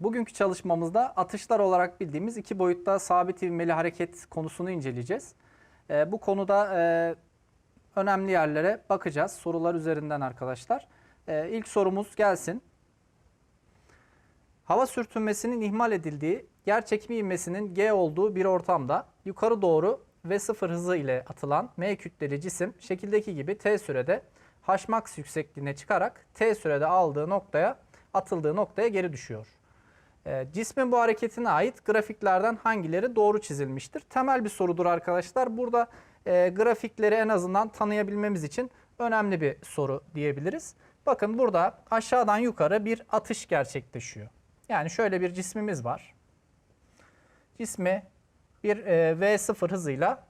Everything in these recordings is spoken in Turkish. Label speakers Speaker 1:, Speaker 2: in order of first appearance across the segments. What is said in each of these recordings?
Speaker 1: Bugünkü çalışmamızda atışlar olarak bildiğimiz iki boyutta sabit ivmeli hareket konusunu inceleyeceğiz. Ee, bu konuda e, önemli yerlere bakacağız sorular üzerinden arkadaşlar. Ee, ilk sorumuz gelsin. Hava sürtünmesinin ihmal edildiği, yer çekimi ivmesinin G olduğu bir ortamda yukarı doğru ve sıfır hızı ile atılan M kütleli cisim şekildeki gibi T sürede H max yüksekliğine çıkarak T sürede aldığı noktaya atıldığı noktaya geri düşüyor. E, cismin bu hareketine ait grafiklerden hangileri doğru çizilmiştir? Temel bir sorudur arkadaşlar. Burada e, grafikleri en azından tanıyabilmemiz için önemli bir soru diyebiliriz. Bakın burada aşağıdan yukarı bir atış gerçekleşiyor. Yani şöyle bir cismimiz var. Cismi bir e, V0 hızıyla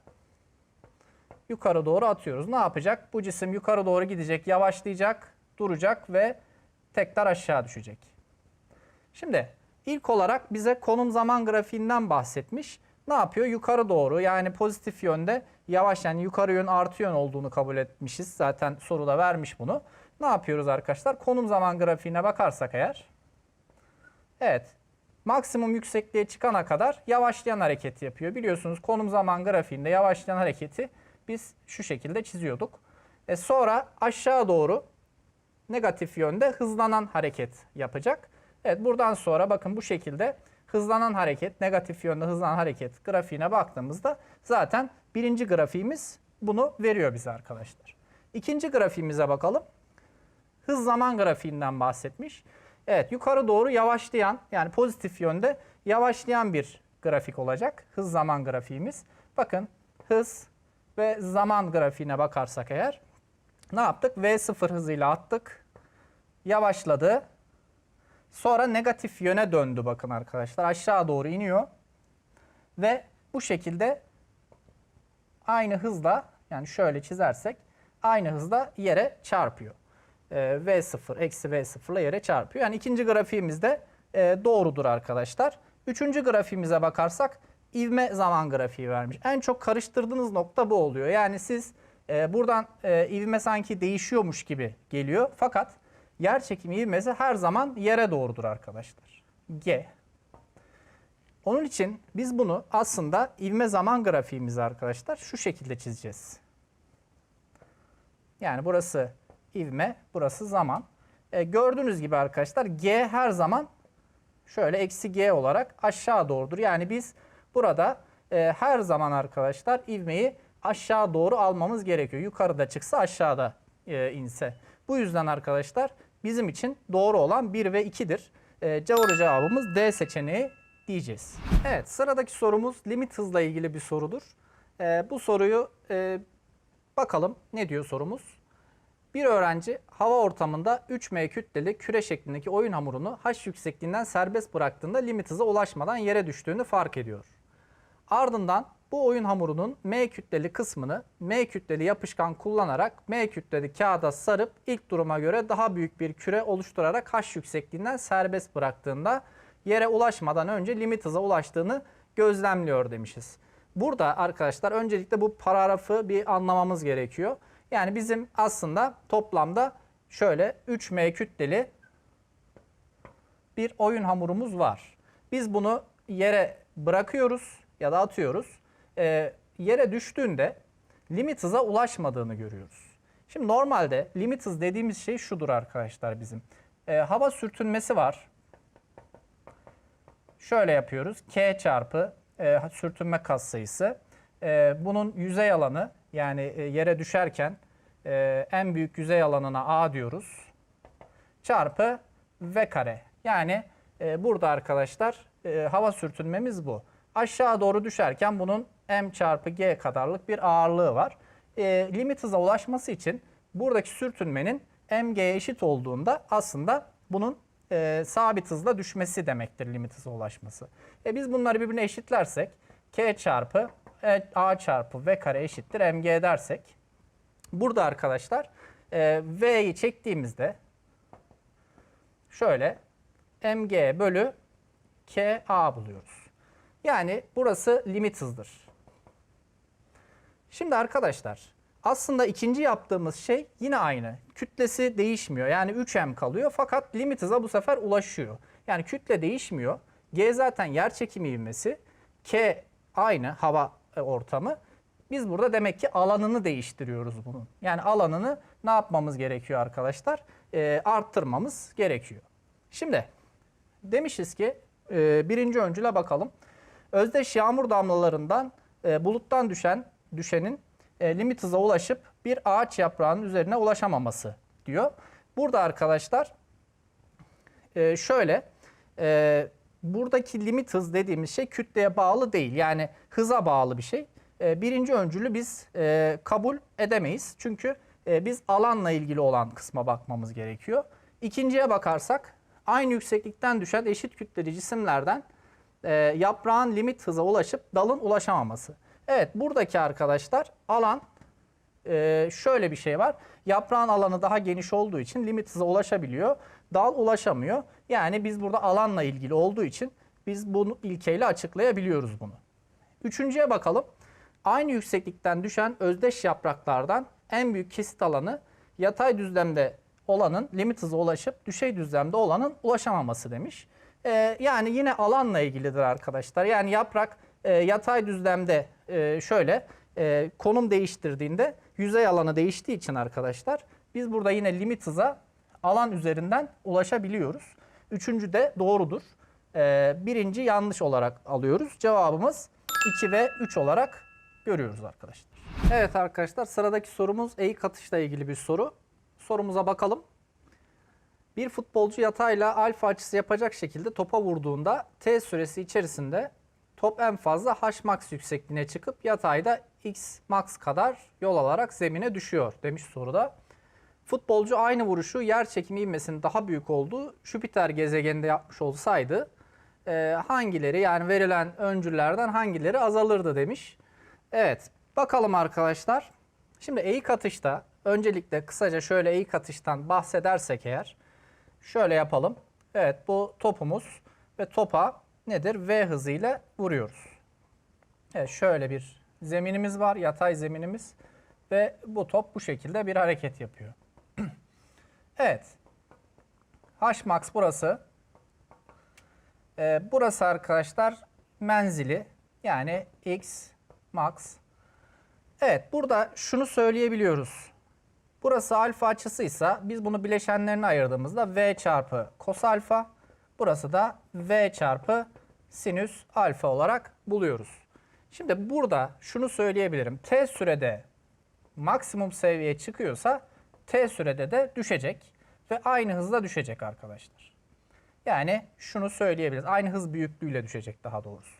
Speaker 1: yukarı doğru atıyoruz. Ne yapacak? Bu cisim yukarı doğru gidecek, yavaşlayacak, duracak ve tekrar aşağı düşecek. Şimdi ilk olarak bize konum zaman grafiğinden bahsetmiş. Ne yapıyor? Yukarı doğru yani pozitif yönde yavaş yani yukarı yön artı yön olduğunu kabul etmişiz. Zaten soruda vermiş bunu. Ne yapıyoruz arkadaşlar? Konum zaman grafiğine bakarsak eğer. Evet. Maksimum yüksekliğe çıkana kadar yavaşlayan hareket yapıyor. Biliyorsunuz konum zaman grafiğinde yavaşlayan hareketi biz şu şekilde çiziyorduk. E sonra aşağı doğru negatif yönde hızlanan hareket yapacak. Evet buradan sonra bakın bu şekilde hızlanan hareket, negatif yönde hızlanan hareket grafiğine baktığımızda zaten birinci grafiğimiz bunu veriyor bize arkadaşlar. İkinci grafiğimize bakalım. Hız zaman grafiğinden bahsetmiş. Evet yukarı doğru yavaşlayan yani pozitif yönde yavaşlayan bir grafik olacak. Hız zaman grafiğimiz. Bakın hız ve zaman grafiğine bakarsak eğer ne yaptık? V0 hızıyla attık. Yavaşladı. Sonra negatif yöne döndü bakın arkadaşlar. Aşağı doğru iniyor. Ve bu şekilde aynı hızla yani şöyle çizersek aynı hızla yere çarpıyor. Ee, V0 eksi V0 ile yere çarpıyor. Yani ikinci grafiğimiz de e, doğrudur arkadaşlar. Üçüncü grafiğimize bakarsak ivme zaman grafiği vermiş. En çok karıştırdığınız nokta bu oluyor. Yani siz e, buradan e, ivme sanki değişiyormuş gibi geliyor. Fakat yer çekimi ivmesi her zaman yere doğrudur arkadaşlar. G. Onun için biz bunu aslında ivme zaman grafiğimizi arkadaşlar şu şekilde çizeceğiz. Yani burası ivme, burası zaman. E, gördüğünüz gibi arkadaşlar G her zaman şöyle eksi G olarak aşağı doğrudur. Yani biz burada e, her zaman arkadaşlar ivmeyi aşağı doğru almamız gerekiyor. Yukarıda çıksa aşağıda e, inse. Bu yüzden arkadaşlar bizim için doğru olan 1 ve 2'dir. E, doğru cevabımız D seçeneği diyeceğiz. Evet sıradaki sorumuz limit hızla ilgili bir sorudur. E, bu soruyu e, bakalım ne diyor sorumuz. Bir öğrenci hava ortamında 3M kütleli küre şeklindeki oyun hamurunu H yüksekliğinden serbest bıraktığında limit hıza ulaşmadan yere düştüğünü fark ediyor. Ardından bu oyun hamurunun M kütleli kısmını M kütleli yapışkan kullanarak M kütleli kağıda sarıp ilk duruma göre daha büyük bir küre oluşturarak H yüksekliğinden serbest bıraktığında yere ulaşmadan önce limit hıza ulaştığını gözlemliyor demişiz. Burada arkadaşlar öncelikle bu paragrafı bir anlamamız gerekiyor. Yani bizim aslında toplamda şöyle 3M kütleli bir oyun hamurumuz var. Biz bunu yere bırakıyoruz ya da atıyoruz. Ee, yere düştüğünde limit hıza ulaşmadığını görüyoruz. Şimdi normalde limit hız dediğimiz şey şudur arkadaşlar bizim. Ee, hava sürtünmesi var. Şöyle yapıyoruz. K çarpı e, sürtünme katsayısı. E, bunun yüzey alanı yani e, yere düşerken e, en büyük yüzey alanına A diyoruz. Çarpı V kare. Yani e, burada arkadaşlar e, hava sürtünmemiz bu. Aşağı doğru düşerken bunun M çarpı G kadarlık bir ağırlığı var. E, limit hıza ulaşması için buradaki sürtünmenin mg eşit olduğunda aslında bunun e, sabit hızla düşmesi demektir limit hıza ulaşması. E, biz bunları birbirine eşitlersek K çarpı e, A çarpı V kare eşittir mg dersek burada arkadaşlar e, V'yi çektiğimizde şöyle mg bölü Ka buluyoruz. Yani burası limit hızdır. Şimdi arkadaşlar aslında ikinci yaptığımız şey yine aynı. Kütlesi değişmiyor. Yani 3m kalıyor fakat limit hıza bu sefer ulaşıyor. Yani kütle değişmiyor. G zaten yer çekimi ivmesi. K aynı hava e, ortamı. Biz burada demek ki alanını değiştiriyoruz bunun. Yani alanını ne yapmamız gerekiyor arkadaşlar? Ee, arttırmamız gerekiyor. Şimdi demişiz ki e, birinci öncüle bakalım. Özdeş yağmur damlalarından e, buluttan düşen düşenin e, limit hıza ulaşıp bir ağaç yaprağının üzerine ulaşamaması diyor. Burada arkadaşlar e, şöyle e, buradaki limit hız dediğimiz şey kütleye bağlı değil. Yani hıza bağlı bir şey. E, birinci öncülü biz e, kabul edemeyiz. Çünkü e, biz alanla ilgili olan kısma bakmamız gerekiyor. İkinciye bakarsak aynı yükseklikten düşen eşit kütleli cisimlerden e, yaprağın limit hıza ulaşıp dalın ulaşamaması. Evet buradaki arkadaşlar alan e, şöyle bir şey var. Yaprağın alanı daha geniş olduğu için limit hıza ulaşabiliyor. Dal ulaşamıyor. Yani biz burada alanla ilgili olduğu için biz bunu ilkeyle açıklayabiliyoruz bunu. Üçüncüye bakalım. Aynı yükseklikten düşen özdeş yapraklardan en büyük kesit alanı yatay düzlemde olanın limit hıza ulaşıp düşey düzlemde olanın ulaşamaması demiş. Ee, yani yine alanla ilgilidir arkadaşlar. Yani yaprak e, yatay düzlemde e, şöyle e, konum değiştirdiğinde yüzey alanı değiştiği için arkadaşlar biz burada yine limit hıza alan üzerinden ulaşabiliyoruz. Üçüncü de doğrudur. Ee, birinci yanlış olarak alıyoruz. Cevabımız 2 ve 3 olarak görüyoruz arkadaşlar. Evet arkadaşlar sıradaki sorumuz eğik atışla ilgili bir soru. Sorumuza bakalım. Bir futbolcu yatayla alfa açısı yapacak şekilde topa vurduğunda t süresi içerisinde top en fazla h max yüksekliğine çıkıp yatayda x max kadar yol alarak zemine düşüyor demiş soruda. Futbolcu aynı vuruşu yer çekimi ivmesinin daha büyük olduğu Jüpiter gezegeninde yapmış olsaydı e, hangileri yani verilen öncüllerden hangileri azalırdı demiş. Evet bakalım arkadaşlar. Şimdi eğik atışta öncelikle kısaca şöyle eğik atıştan bahsedersek eğer şöyle yapalım. Evet bu topumuz ve topa nedir? V hızıyla vuruyoruz. Evet şöyle bir zeminimiz var yatay zeminimiz ve bu top bu şekilde bir hareket yapıyor. Evet. H max burası. Ee, burası arkadaşlar menzili. Yani x max. Evet burada şunu söyleyebiliyoruz. Burası alfa açısıysa biz bunu bileşenlerine ayırdığımızda v çarpı kos alfa. Burası da v çarpı sinüs alfa olarak buluyoruz. Şimdi burada şunu söyleyebilirim. T sürede maksimum seviyeye çıkıyorsa t sürede de düşecek ve aynı hızla düşecek arkadaşlar. Yani şunu söyleyebiliriz. Aynı hız büyüklüğüyle düşecek daha doğrusu.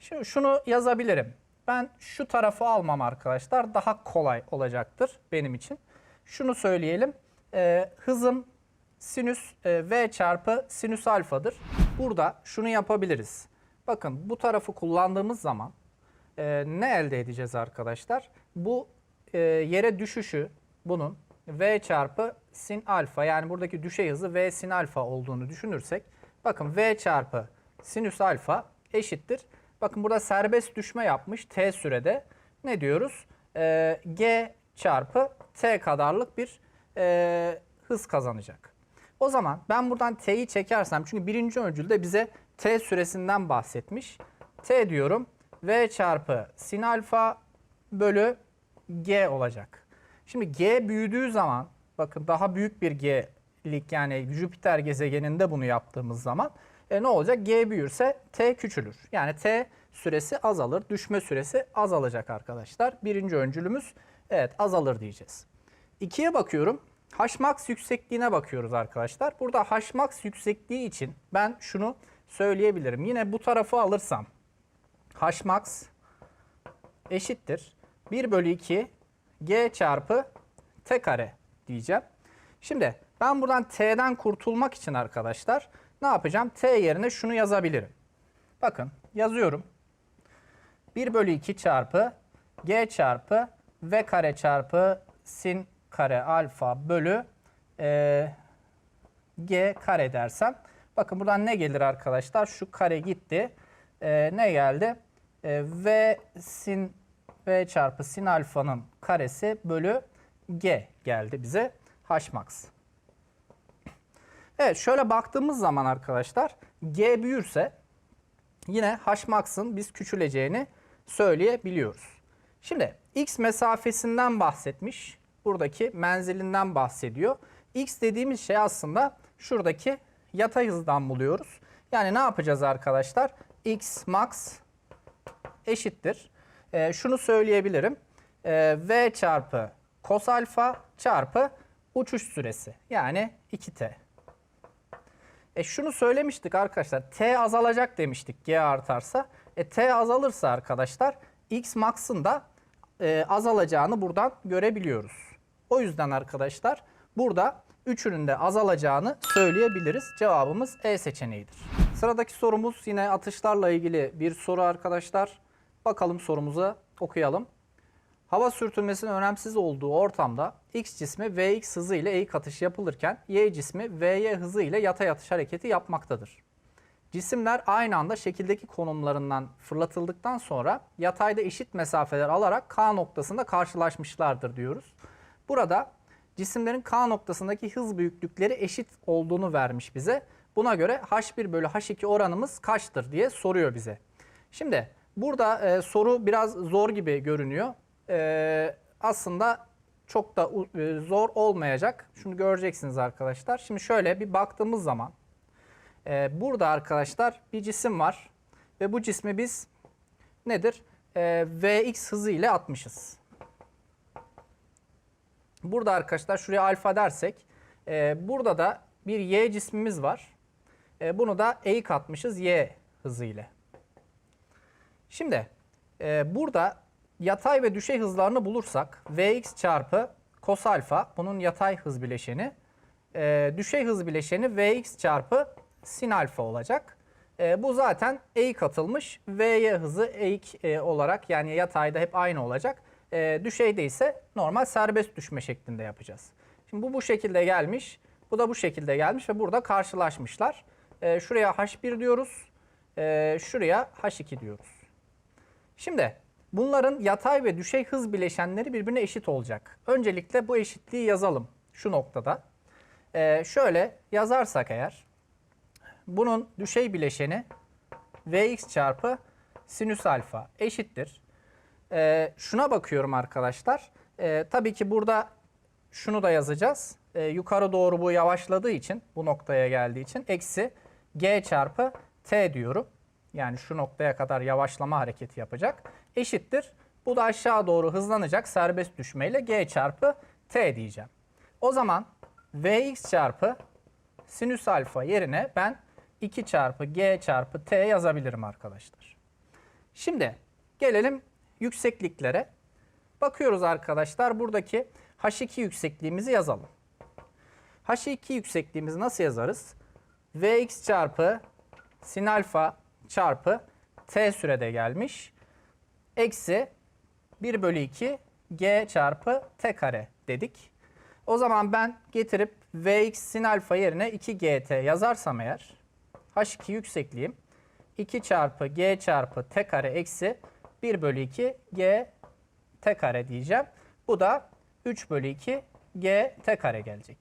Speaker 1: Şimdi şunu yazabilirim. Ben şu tarafı almam arkadaşlar. Daha kolay olacaktır benim için. Şunu söyleyelim. Ee, hızım sinüs e, v çarpı sinüs alfadır. Burada şunu yapabiliriz. Bakın bu tarafı kullandığımız zaman e, ne elde edeceğiz arkadaşlar? Bu e, yere düşüşü bunun v çarpı sin alfa yani buradaki düşey hızı v sin alfa olduğunu düşünürsek bakın v çarpı sinüs alfa eşittir. Bakın burada serbest düşme yapmış t sürede ne diyoruz? Ee, g çarpı t kadarlık bir e, hız kazanacak. O zaman ben buradan t'yi çekersem çünkü birinci öncülde bize t süresinden bahsetmiş. t diyorum v çarpı sin alfa bölü g olacak. Şimdi G büyüdüğü zaman bakın daha büyük bir G'lik yani Jüpiter gezegeninde bunu yaptığımız zaman e, ne olacak? G büyürse T küçülür. Yani T süresi azalır. Düşme süresi azalacak arkadaşlar. Birinci öncülümüz evet azalır diyeceğiz. İkiye bakıyorum. H max yüksekliğine bakıyoruz arkadaşlar. Burada H max yüksekliği için ben şunu söyleyebilirim. Yine bu tarafı alırsam H max eşittir. 1 bölü 2 g çarpı t kare diyeceğim. Şimdi ben buradan t'den kurtulmak için arkadaşlar ne yapacağım? t yerine şunu yazabilirim. Bakın yazıyorum. 1 bölü 2 çarpı g çarpı v kare çarpı sin kare alfa bölü e, g kare dersem. Bakın buradan ne gelir arkadaşlar? Şu kare gitti. E, ne geldi? E, v sin V çarpı sin alfanın karesi bölü G geldi bize. H max. Evet şöyle baktığımız zaman arkadaşlar G büyürse yine H max'ın biz küçüleceğini söyleyebiliyoruz. Şimdi X mesafesinden bahsetmiş. Buradaki menzilinden bahsediyor. X dediğimiz şey aslında şuradaki yatay hızdan buluyoruz. Yani ne yapacağız arkadaşlar? X max eşittir. Ee, şunu söyleyebilirim. Ee, v çarpı kos alfa çarpı uçuş süresi. Yani 2t. E şunu söylemiştik arkadaşlar. T azalacak demiştik G artarsa. E T azalırsa arkadaşlar X max'ın da e, azalacağını buradan görebiliyoruz. O yüzden arkadaşlar burada üçünün de azalacağını söyleyebiliriz. Cevabımız E seçeneğidir. Sıradaki sorumuz yine atışlarla ilgili bir soru arkadaşlar. Bakalım sorumuza okuyalım. Hava sürtünmesinin önemsiz olduğu ortamda X cismi Vx hızı ile eğik atış yapılırken Y cismi Vy hızı ile yatay atış hareketi yapmaktadır. Cisimler aynı anda şekildeki konumlarından fırlatıldıktan sonra yatayda eşit mesafeler alarak K noktasında karşılaşmışlardır diyoruz. Burada cisimlerin K noktasındaki hız büyüklükleri eşit olduğunu vermiş bize. Buna göre H1 bölü H2 oranımız kaçtır diye soruyor bize. Şimdi burada e, soru biraz zor gibi görünüyor. E, aslında çok da e, zor olmayacak. Şunu göreceksiniz arkadaşlar. Şimdi şöyle bir baktığımız zaman e, burada arkadaşlar bir cisim var ve bu cismi biz nedir? E, Vx hızı ile atmışız. Burada arkadaşlar şuraya alfa dersek e, burada da bir y cismimiz var. E, bunu da eğik atmışız y hızı ile. Şimdi e, burada yatay ve düşey hızlarını bulursak Vx çarpı kos alfa bunun yatay hız bileşeni. e, düşey hız bileşeni Vx çarpı sin alfa olacak. E, bu zaten eğik atılmış. Vy hızı eğik e, olarak yani yatayda hep aynı olacak. E, düşeyde ise normal serbest düşme şeklinde yapacağız. Şimdi bu bu şekilde gelmiş. Bu da bu şekilde gelmiş ve burada karşılaşmışlar. E, şuraya H1 diyoruz. E, şuraya H2 diyoruz. Şimdi bunların yatay ve düşey hız bileşenleri birbirine eşit olacak. Öncelikle bu eşitliği yazalım şu noktada. Ee, şöyle yazarsak eğer bunun düşey bileşeni Vx çarpı sinüs alfa eşittir. Ee, şuna bakıyorum arkadaşlar. Ee, tabii ki burada şunu da yazacağız. Ee, yukarı doğru bu yavaşladığı için bu noktaya geldiği için eksi g çarpı t diyorum. Yani şu noktaya kadar yavaşlama hareketi yapacak. Eşittir. Bu da aşağı doğru hızlanacak serbest düşmeyle g çarpı t diyeceğim. O zaman vx çarpı sinüs alfa yerine ben 2 çarpı g çarpı t yazabilirim arkadaşlar. Şimdi gelelim yüksekliklere. Bakıyoruz arkadaşlar buradaki H2 yüksekliğimizi yazalım. H2 yüksekliğimizi nasıl yazarız? Vx çarpı sin alfa çarpı t sürede gelmiş. Eksi 1 bölü 2 g çarpı t kare dedik. O zaman ben getirip Vx sin alfa yerine 2gt yazarsam eğer H2 yüksekliğim 2 çarpı g çarpı t kare eksi 1 bölü 2 g t kare diyeceğim. Bu da 3 bölü 2 g t kare gelecek.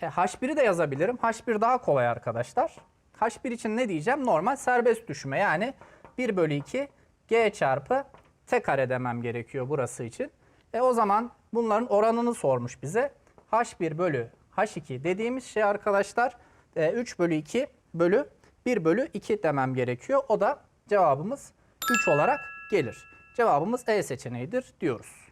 Speaker 1: E, H1'i de yazabilirim. H1 daha kolay arkadaşlar. H1 için ne diyeceğim? Normal serbest düşme yani 1 bölü 2 g çarpı t kare demem gerekiyor burası için. E o zaman bunların oranını sormuş bize. H1 bölü H2 dediğimiz şey arkadaşlar e, 3 bölü 2 bölü 1 bölü 2 demem gerekiyor. O da cevabımız 3 olarak gelir. Cevabımız E seçeneğidir diyoruz.